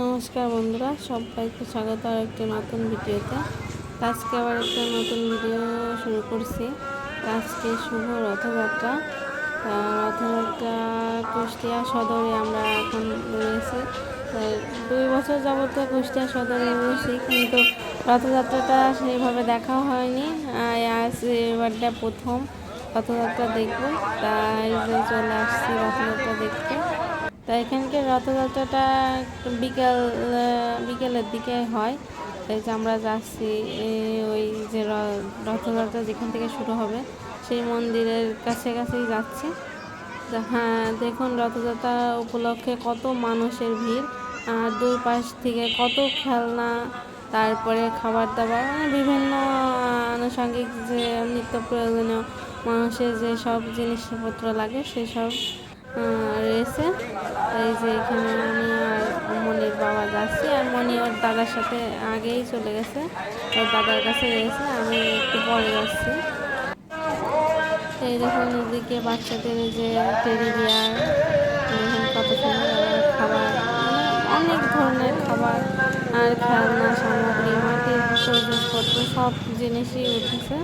নমস্কার বন্ধুরা, সবাইকে স্বাগত আর একটা নতুন ভিডিওতে। আজকে আবার একটা নতুন ভিডিও শুরু করছি। আজকে শুভ রথযাত্রা। রথযাত্রা কুষ্টিয়া সদরে আমরা এখন রয়েছি। দুই বছর যাবত কুষ্টিয়া সদরে রয়েছি, কিন্তু রথযাত্রাটা সেইভাবে দেখা হয়নি। আজ এবারটা প্রথম রথযাত্রা দেখব। তাই চলে আসছি রথযাত্রা দেখতে। তা এখানকার রথযাত্রাটা বিকেল বিকেলের দিকে হয়। তাই যে আমরা যাচ্ছি ওই যে রথযাত্রা যেখান থেকে শুরু হবে, সেই মন্দিরের কাছে কাছেই যাচ্ছি হ্যাঁ দেখুন রথযাত্রা উপলক্ষে কত মানুষের ভিড়, আর দুই পাশ থেকে কত খেলনা, তারপরে খাবার দাবার মানে বিভিন্ন আনুষঙ্গিক যে নিত্য প্রয়োজনীয় মানুষের যে সব জিনিসপত্র লাগে, সেসব রয়েছে। এই যে এখানে আমি আর মনির বাবা যাচ্ছি, আর মনি ওর দাদার সাথে আগেই চলে গেছে। ওর দাদার কাছে রয়েছে আমি একটু পরে যাচ্ছি। এই দেখুন এদিকে বাচ্চাদের যে টেডি বিয়ার কত সুন্দর খাবার, অনেক ধরনের খাবার আর খেলনা, সামগ্রী, মাটির সব জিনিসই উঠেছে।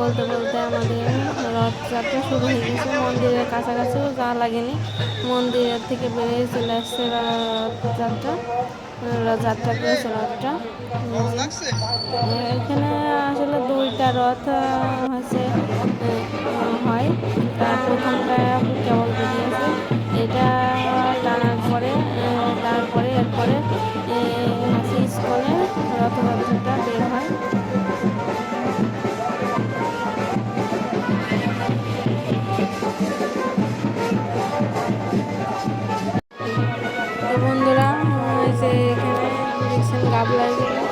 বলতে বলতে আমাদের রথযাত্রা শুরু হয়ে গেছে। মন্দিরের কাছাকাছিও যা লাগেনি। মন্দিরের থেকে বেরিয়ে চলে আসছে রথযাত্রা। রথযাত্রা করেছে রথটা এখানে আসলে দুইটা রথ হচ্ছে হয়। তার প্রথমটা কেবল বেরিয়েছে এটা টানার পরে তারপরে, এরপরে হচ্ছে স্কুলে রথযাত্রাটা বের হয়। গাবলাগুলো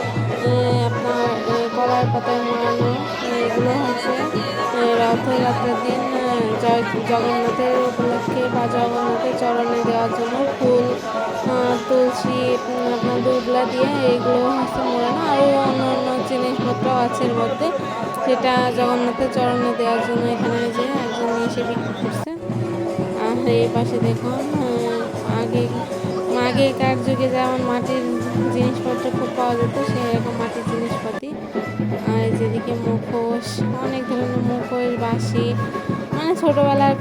আপনার কলার পাতায় মোড়ানো এগুলো হচ্ছে রথযাত্রার দিন জগন্নাথের উপলক্ষে বা জগন্নাথের চরণে দেওয়ার জন্য ফুল তুলসী আপনার দুবলা দিয়ে এইগুলো হচ্ছে মোড়ানো আরও অন্য অন্য জিনিসপত্র আছে এর মধ্যে সেটা জগন্নাথের চরণে দেওয়ার জন্য এখানে যে একজন এসে বিক্রি করছে। আর এই পাশে দেখুন আগে আগেকার যুগে যেমন মাটির জিনিসপত্র খুব পাওয়া যেত, সেরকম মাটির জিনিসপাতি। আর যেদিকে মুখোশ, অনেক ধরনের মুখোশ বাসি মানে ছোটোবেলার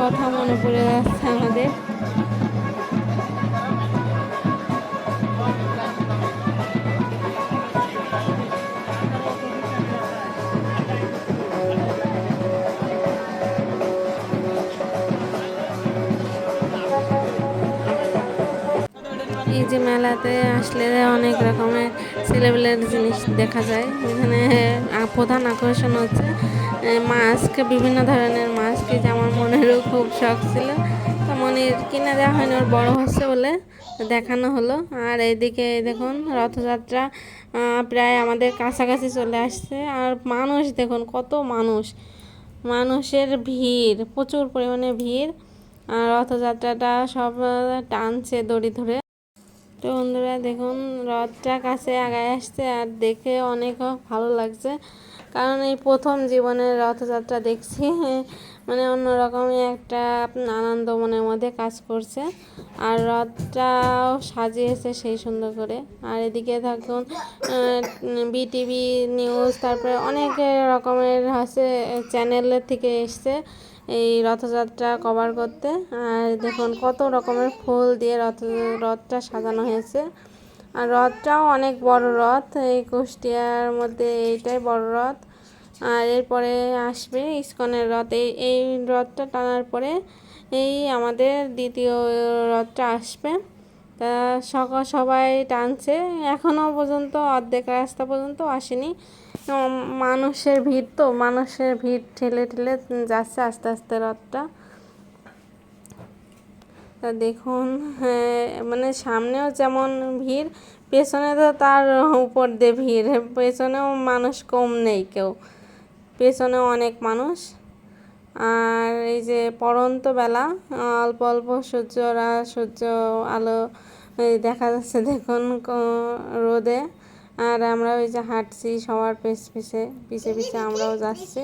কথা মনে পড়ে যাচ্ছে আমাদের। যে মেলাতে আসলে অনেক রকমের ছেলেবেলের জিনিস দেখা যায়। এখানে প্রধান আকর্ষণ হচ্ছে মাস্ক, বিভিন্ন ধরনের মাস্ক আমার মনেরও খুব শখ ছিল। তো মনির কিনে দেওয়া হয়নি, ওর বড় হচ্ছে বলে দেখানো হলো। আর এইদিকে দেখুন, রথযাত্রা প্রায় আমাদের কাছাকাছি চলে আসছে। আর মানুষ দেখুন, কত মানুষ। মানুষের ভিড়, প্রচুর পরিমাণে ভিড়। আর রথযাত্রাটা সব টানছে দড়ি ধরে। তো বন্ধুরা দেখুন, রথটা কাছে আগায় আসছে আর দেখে অনেক ভালো লাগছে। কারণ এই প্রথম জীবনের রথযাত্রা দেখছি মানে অন্যরকমই একটা আনন্দ মনের মধ্যে কাজ করছে। আর রথটাও সাজিয়েছে সেই সুন্দর করে। আর এদিকে থাকুন বিটিভি নিউজ, তারপরে অনেক রকমের হচ্ছে চ্যানেলের থেকে এসছে। এই রথযাত্রা কভার করতে। আর দেখুন কত রকমের ফুল দিয়ে রথ, রথটা সাজানো হয়েছে। আর রথটাও অনেক বড় রথ, এই কুষ্টিয়ার মধ্যে এইটাই বড় রথ। আর এরপরে আসবে ইস্কনের রথ। এই এই রথটা টানার পরে এই আমাদের দ্বিতীয় রথটা আসবে। তা সকাল সবাই টানছে। এখনও পর্যন্ত অর্ধেক রাস্তা পর্যন্ত আসেনি। মানুষের ভিড় তো মানুষের ভিড় ঠেলে ঠেলে যাচ্ছে আস্তে আস্তে রথটা। দেখুন হ্যাঁ, মানে সামনেও যেমন ভিড় পেছনে তো তার উপর দিয়ে ভিড় পেছনেও মানুষ কম নেই কেউ পেছনেও অনেক মানুষ। আর এই যে পড়ন্ত বেলা অল্প অল্প সূর্যরা সূর্য আলো দেখা যাচ্ছে দেখুন রোদে। আর আমরা ওই যে হাঁটছি সবার পেছ পিছে পিছে পিছে আমরাও যাচ্ছি।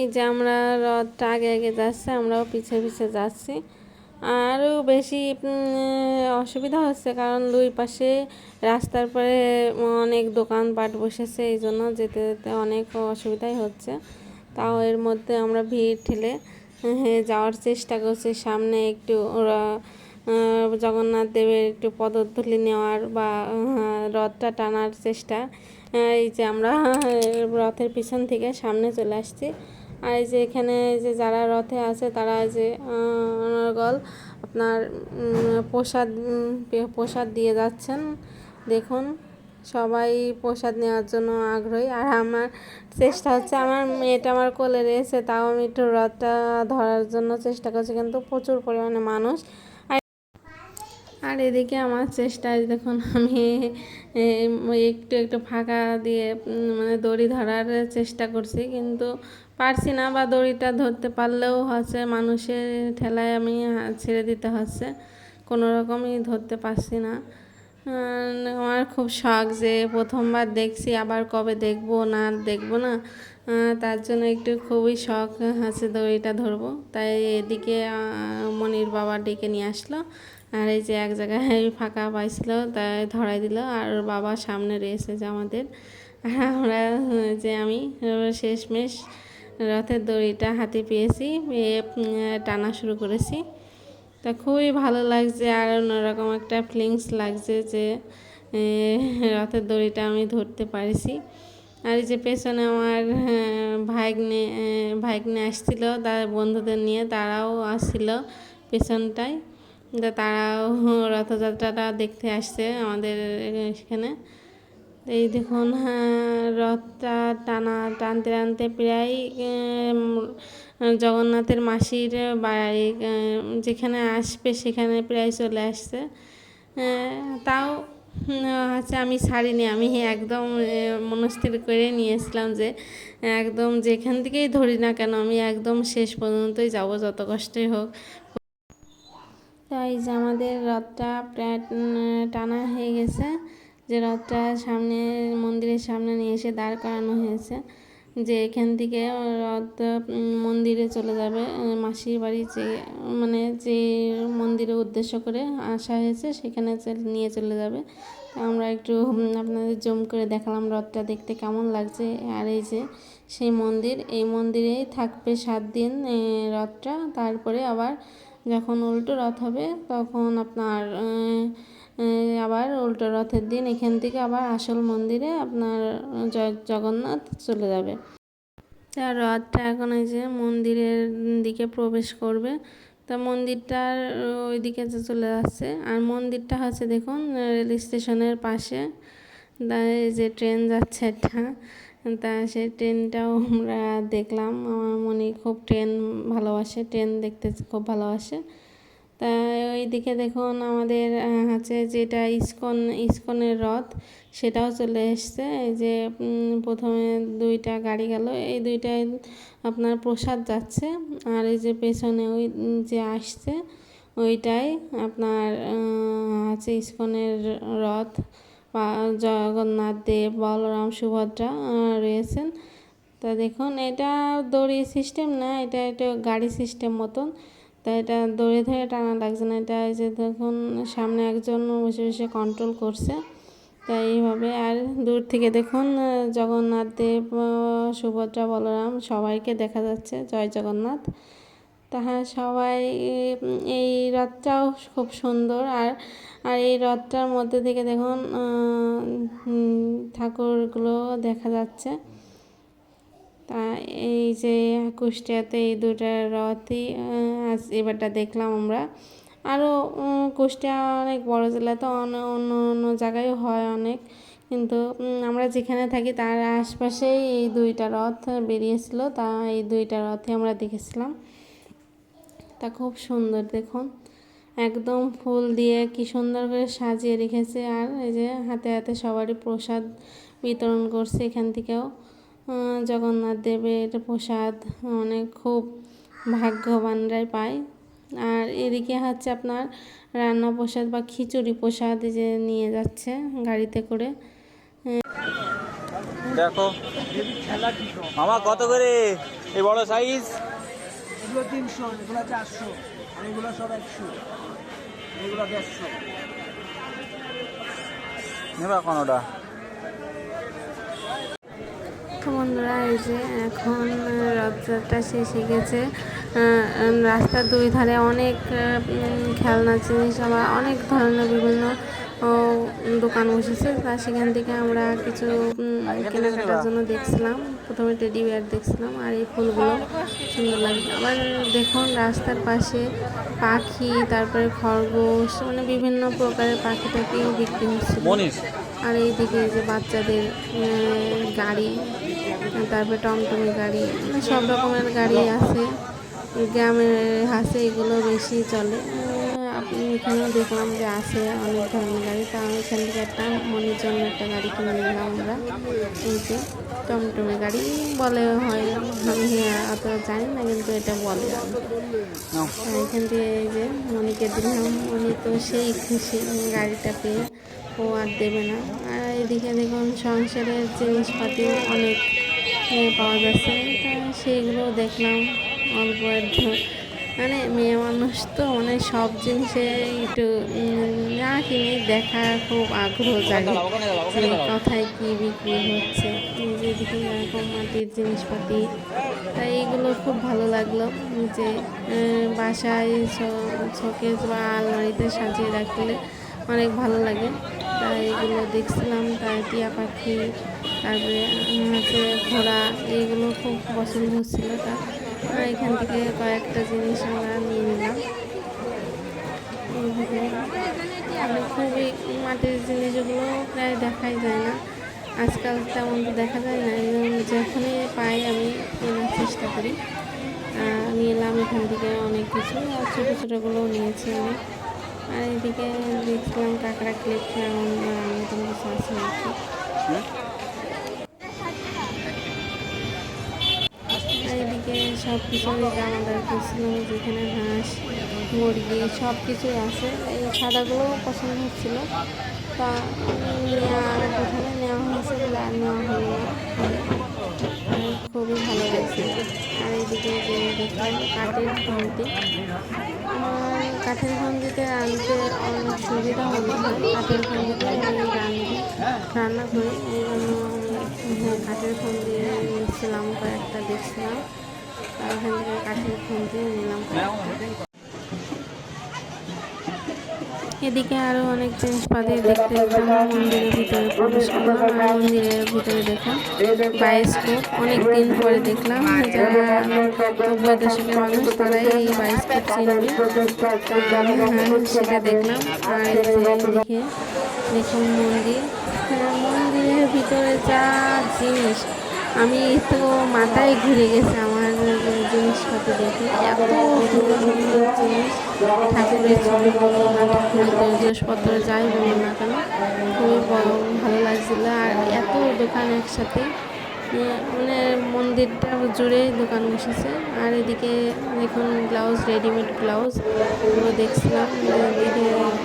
এই যে আমরা রথটা আগে আগে যাচ্ছে আমরাও পিছে পিছে যাচ্ছি। আরও বেশি অসুবিধা হচ্ছে কারণ দুই পাশে রাস্তার পরে অনেক দোকানপাট বসেছে এই জন্য যেতে যেতে অনেক অসুবিধাই হচ্ছে। তাও এর মধ্যে আমরা ভিড় ঠেলে হ্যাঁ, যাওয়ার চেষ্টা করছি। সামনে একটু ওরা জগন্নাথ দেবের একটু পদধূলি নেওয়ার বা রথটা টানার চেষ্টা। এই যে আমরা রথের পিছন থেকে সামনে চলে আসছি। আর এই যে এখানে যে যারা রথে আছে, তারা যে অনর্গল আপনার প্রসাদ প্রসাদ দিয়ে যাচ্ছেন। দেখুন, সবাই প্রসাদ নেওয়ার জন্য আগ্রহী। আর আমার চেষ্টা হচ্ছে, আমার মেয়েটা আমার কোলে রয়েছে, তাও আমি একটু রথটা ধরার জন্য চেষ্টা করছি। কিন্তু প্রচুর পরিমাণে মানুষ আর এদিকে আমার চেষ্টায় দেখুন, আমি একটু একটু ফাঁকা দিয়ে মানে দড়ি ধরার চেষ্টা করছি, কিন্তু পারছি না বা দড়িটা ধরতে পারলেও হচ্ছে মানুষের ঠেলায় আমি ছেড়ে দিতে হচ্ছে, কোনো রকমই ধরতে পারছি না। আমার খুব শখ যে প্রথমবার দেখছি, আবার কবে দেখব, না দেখব না তার জন্য একটু খুবই শখ আছে দড়িটা ধরবো, তাই এদিকে মনির বাবা ডেকে নিয়ে আসলো আর এই যে এক জায়গায় ফাঁকা পাইছিল তাই ধরাই দিল। আর বাবা সামনে রয়েছে যে আমাদের। আমরা যে আমি শেষমেশ রথের দড়িটা হাতে পেয়েছি পেয়ে টানা শুরু করেছি। তা খুবই ভালো লাগছে আর অন্যরকম একটা ফিলিংস লাগছে যে রথের দড়িটা আমি ধরতে পারছি। আর এই যে পেছনে আমার ভাগ্নে আহ, ভাগ্নে আসছিল তার বন্ধুদের নিয়ে তারাও আসছিল পেছনটায়। তা তারাও রথযাত্রাটা দেখতে আসছে আমাদের এখানে। এই দেখুন হ্যাঁ, রথটা টানা টানতে টানতে প্রায় জগন্নাথের মাসির বাড়ি যেখানে আসবে সেখানে প্রায় চলে আসছে। তাও উম, হচ্ছে আমি ছাড়িনি আমি একদম মনস্থির করে নিয়েছিলাম যে একদম যেখান থেকেই ধরি না কেন আমি একদম শেষ পর্যন্তই যাব যত কষ্টই হোক। তাই যে আমাদের রথটা প্রায় টানা হয়ে গেছে। যে রথটা সামনে, মন্দিরের সামনে নিয়ে এসে দাঁড় করানো হয়েছে। যে এখান থেকে রথ মন্দিরে চলে যাবে। মাসির বাড়ি যে মানে যে মন্দিরে উদ্দেশ্য করে আসা হয়েছে, সেখানে নিয়ে চলে যাবে। আমরা একটু আপনাদের জম করে দেখালাম রথটা দেখতে কেমন লাগছে। আর এই যে সেই মন্দির, এই মন্দিরেই থাকবে সাত দিন রথটা। তারপরে আবার যখন উল্টো রথ হবে, তখন আপনার আবার উল্টো রথের দিন এখান থেকে আবার আসল মন্দিরে আপনার জগন্নাথ চলে যাবে। তা রথটা এখন এই যে মন্দিরের দিকে প্রবেশ করবে, তা মন্দিরটার ওই দিকে যে চলে যাচ্ছে, আর মন্দিরটা হচ্ছে দেখুন, রেল স্টেশনের পাশে এই যে ট্রেন যাচ্ছে একটা তা সেই ট্রেনটাও আমরা দেখলাম। আমার মনে খুব ট্রেন ভালোবাসে, ট্রেন দেখতে খুব ভালোবাসে। তা ওইদিকে দেখুন আমাদের হচ্ছে যেটা ইস্কন, ইস্কনের রথ, সেটাও চলে এসছে। এই যে প্রথমে দুইটা গাড়ি গেল, এই দুইটায় আপনার প্রসাদ যাচ্ছে। আর এই যে পেছনে ওই যে আসছে, ওইটাই আপনার আছে ইস্কনের রথ। জগন্নাথ দেব, বলরাম, সুভদ্রা রয়েছেন। তা দেখুন, এটা দড়ি সিস্টেম না, এটা একটা গাড়ি সিস্টেম মতন। তা এটা দড়ি ধরে টানা লাগছে না, এটা যে দেখুন, সামনে একজন বসে বসে কন্ট্রোল করছে। তাই এইভাবে, আর দূর থেকে দেখুন জগন্নাথ দেব সুভদ্রা, বলরাম সবাইকে দেখা যাচ্ছে। জয় জগন্নাথ। তা হ্যাঁ সবাই এই রথটাও খুব সুন্দর। আর আর এই রথটার মধ্যে থেকে দেখুন ঠাকুরগুলো দেখা যাচ্ছে। তা এই যে কুষ্টিয়াতে এই দুটা রথই আজ এবারটা দেখলাম আমরা। আরও কুষ্টিয়া অনেক বড় জেলা তো অন্য অন্য অন্য জায়গায় হয় অনেক। কিন্তু আমরা যেখানে থাকি তার আশপাশেই এই দুইটা রথ বেরিয়েছিল। তা এই দুইটা রথই আমরা দেখেছিলাম। তা খুব সুন্দর, দেখুন। একদম ফুল দিয়ে কি সুন্দর করে সাজিয়ে রেখেছে আর এই যে হাতে হাতে সবারই প্রসাদ বিতরণ করছে এখান থেকেও। জগন্নাথ দেবের প্রসাদ অনেক খুব ভাগ্যবানরাই পায়। আর এদিকে হচ্ছে আপনার রান্না প্রসাদ বা খিচুড়ি প্রসাদ যে নিয়ে যাচ্ছে গাড়িতে করে। দেখো। মামা, কত করে? এই বড় সাইজ এগুলো তিনশো এগুলো চারশো আর এগুলো সব একশো। এগুলো দেড়শো। নেবা কোনোটা বন্ধুরা এই যে এখন রথযাত্রা শেষ হয়ে গেছে। আহ, রাস্তার দুই ধারে অনেক উম, খেলনা জিনিস আবার অনেক ধরনের বিভিন্ন দোকান বসেছে তা সেখান থেকে আমরা কিছু কেনাকাটার জন্য দেখছিলাম। প্রথমে টেডি বিয়ার দেখছিলাম আর এই ফুলগুলো সুন্দর লাগে আবার দেখুন রাস্তার পাশে পাখি তারপরে খরগোশ মানে বিভিন্ন প্রকারের পাখি টাখিও বিক্রি হচ্ছিল মনীষ। আর এইদিকে এই যে বাচ্চাদের গাড়ি তারপরে টমটমি গাড়ি মানে সব রকমের গাড়ি আছে। গ্রামের হাসে এগুলো বেশি চলে। আপনি এখানেও দেখলাম যে আছে অনেক ধরনের গাড়ি। তা আমি এখান থেকে একটা মনির জন্য একটা গাড়ি কিনে নিলাম আমরা। এই যে টমটমি গাড়ি বলে হয়। আমি অত জানি না কিন্তু এটা বলে। এখান থেকে এই যে মনিকে দিলাম। মনি তো সেই খুশি গাড়িটা পেয়ে। ও আর দেবে না। আর এদিকে দেখুন সংসারের জিনিসপাতি অনেক পাওয়া যাচ্ছে। তা সেইগুলো দেখলাম। অল্প মানে মেয়ে মানুষ তো মানে সব জিনিসে একটু না কিনে দেখা খুব আগ্রহ জাগে যে কোথায় কী বিক্রি হচ্ছে এই যে এরকম মাটির জিনিসপাতি। তাই এইগুলো খুব ভালো লাগল যে বাসায় শোকেস বা আলমারিতে সাজিয়ে রাখলে অনেক ভালো লাগে। তাই এগুলো দেখছিলাম তাই টিয়া পাখি, তারপরে হচ্ছে ঘোড়া, এইগুলো খুব পছন্দ হচ্ছিল তা। এখান থেকে কয়েকটা জিনিস আমরা নিয়ে নিলাম। খুবই মাটির জিনিসগুলো প্রায় দেখাই যায় না। আজকাল তেমন তো দেখা যায় না, এবং যখনই পাই আমি কেনার চেষ্টা করি। নিলাম এখান থেকে অনেক কিছু, আর ছোটো ছোটোগুলোও নিয়েছি আমি। আর এদিকে দেখছিলাম কাঁকড়া ক্লিপ, এমন নতুন কিছু আছে নাকি? সব কিছুই আমাদের করছিলাম যেখানে হাঁস মুরগি সব কিছুই আছে। এই সাদাগুলো পছন্দ হচ্ছিল। তা নেওয়া প্রথমে নেওয়া হয়েছে আর নেওয়া হলো না। খুবই ভালো লাগছে। আর এইদিকে যে দেখলাম কাঠের খন্তি আমার কাঠের খন্তিতে রাঁধতে অনেক সুবিধা হলো। কাঠের খন্তিতে আমি রাঁধি রান্না করি। এই জন্য হ্যাঁ, কাঠের খন্তি নিচ্ছিলাম কয়েকটা দেখছিলাম। এখান থেকে কাঠের খন্তি নিলাম এদিকে আরও অনেক জিনিসপাতি দেখতে। মন্দিরের ভিতরে প্রবেশ করলাম আর মন্দিরের ভিতরে দেখুন বায়োস্কোপ অনেক দিন পরে দেখলাম যারা নব্বই দশকের মানুষ তারাই এই বায়োস্কোপ হ্যাঁ, সেটা দেখলাম। আর এদিকে দেখুন মন্দির। হ্যাঁ, মন্দিরের ভিতরে যা জিনিস। আমি তো মাথায় ঘুরে গেছে আমার। জিনিসপাতি দেখে। এত সুন্দর সুন্দর জিনিস। ঠাকুরের জিনিসপত্র যাই বলো না কেন, খুবই ভালো লাগছিল। আর এত দোকান একসাথে মানে মন্দিরটা জুড়ে দোকান বসেছে। আর এদিকে দেখুন ব্লাউজ, রেডিমেড ব্লাউজ ওগুলো দেখছিলাম দেখে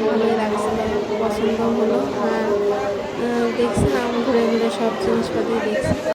ভালোই লাগছিল, পছন্দ হলো। আর দেখছিলাম, ঘুরে ঘুরে সব জিনিসপাতি দেখছি।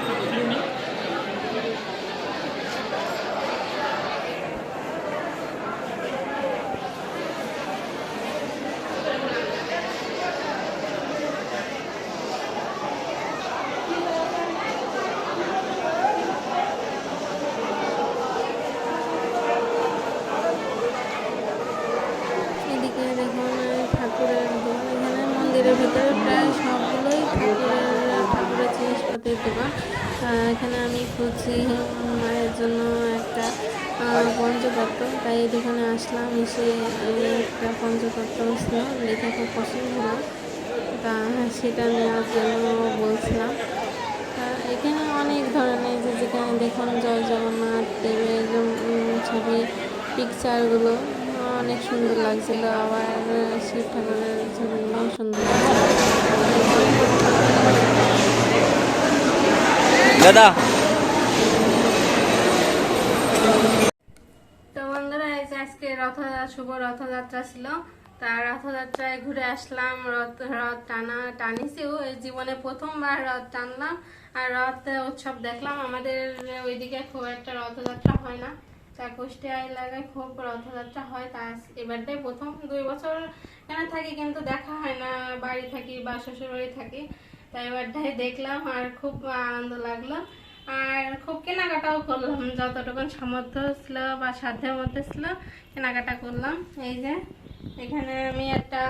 এদিকে দেখুন এই ঠাকুরের দোকান এখানে মন্দিরের ভিতরে প্রায় সবগুলোই ঠাকুরের ঠাকুরের জিনিসপত্রের দোকান আহ, এখানে খুঁজছি, মায়ের জন্য একটা পঞ্চতত্ত্ব তাই দোকানে আসলাম, এসে একটা পঞ্চতত্ত্ব ছিল দেখে খুব পছন্দ হলো তা সেটা নেওয়ার জন্য বলছিলাম। তা এখানে অনেক ধরনের যে যেখানে দেখুন, জয় জগন্নাথ, দেবের ছবি পিকচারগুলো অনেক সুন্দর লাগছিল আবার শিব ঠাকুরের ছবিগুলো সুন্দর দাদা তো বন্ধুরা এই যে আজকে রথ শুভ রথযাত্রা ছিল। তা রথযাত্রায় ঘুরে আসলাম, রথ রথ টানা টানিছিও এই জীবনে প্রথমবার রথ টানলাম আর রথ উৎসব দেখলাম। আমাদের ওইদিকে খুব একটা রথযাত্রা হয় না। তা কুষ্টিয়া এলাকায় খুব রথযাত্রা হয়। তা এবারটাই প্রথম। দুই বছর এখানে থাকি কিন্তু দেখা হয় না। বাড়ি থাকি বা শ্বশুর বাড়ি থাকি। তাই এবারটাই দেখলাম আর খুব আনন্দ লাগল। আর খুব কেনাকাটাও করলাম। যতটুকু সামর্থ্য ছিল বা সাধ্যের মধ্যে ছিল কেনাকাটা করলাম। এই যে এখানে আমি একটা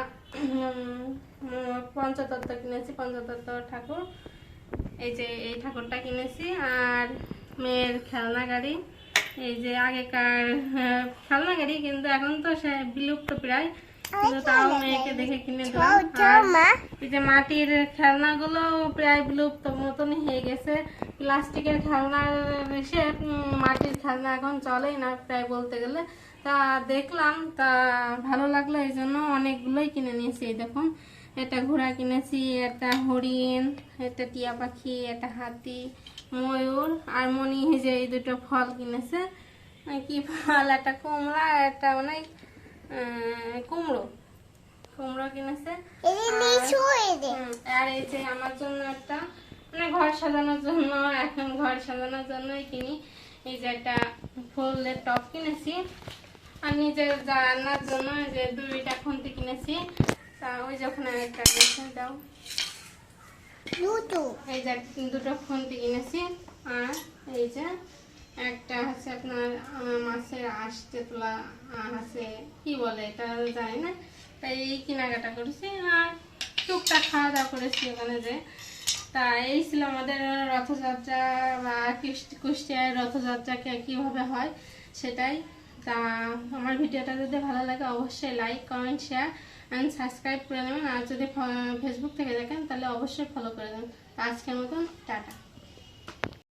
পঞ্চতত্ত্ব কিনেছি পঞ্চতত্ত্ব ঠাকুর। এই যে এই ঠাকুরটা কিনেছি। আর মেয়ের খেলনা গাড়ি। এই যে আগেকার খেলনা গাড়ি কিন্তু এখন তো সে বিলুপ্ত প্রায়। কিন্তু তাও মেয়েকে দেখে কিনে দিলাম। আর এই যে মাটির খেলনাগুলো প্রায় বিলুপ্ত মতনই হয়ে গেছে। প্লাস্টিকের খেলনা এসে মাটির খেলনা এখন চলেই না প্রায় বলতে গেলে। তা দেখলাম তা ভালো লাগল এই জন্য অনেকগুলোই কিনে নিয়েছি এই দেখুন। একটা ঘোড়া কিনেছি একটা হরিণ একটা টিয়া পাখি একটা হাতি ময়ূর আর মনি যে এই দুটো ফল কিনেছে। কি ফল? একটা কুমড়া একটা অনেক কুমড়ো। কুমড়ো কিনেছে। আর এই যে। আমার জন্য একটা মানে ঘর সাজানোর জন্য এখন ঘর সাজানোর জন্যই কিনি। এই যে একটা ফুলের টপ কিনেছি। আর যে রান্নার জন্য যে দুইটা খুন্তি কিনেছি তা ওই যখন আমি একটা রেখে দাও। এই যে দুটো খুন্তি কিনেছি আর এই যে একটা হচ্ছে আপনার মাছের আঁশতে তোলা আছে কি বলে এটা জানি না। তাই এই কেনাকাটা করেছি আর টুকটাক খাওয়া দাওয়া করেছি ওখানে যে। তা এই ছিল আমাদের রথযাত্রা বা কুষ্টিয়ায় রথযাত্রা কীভাবে হয় সেটাই। তা আমার ভিডিওটা যদি ভালো লাগে অবশ্যই like comment share and subscribe করে দেবেন আর যদি ফেসবুক থেকে দেখেন তাহলে অবশ্যই ফলো করে দেবেন। আজকের মতন, টাটা।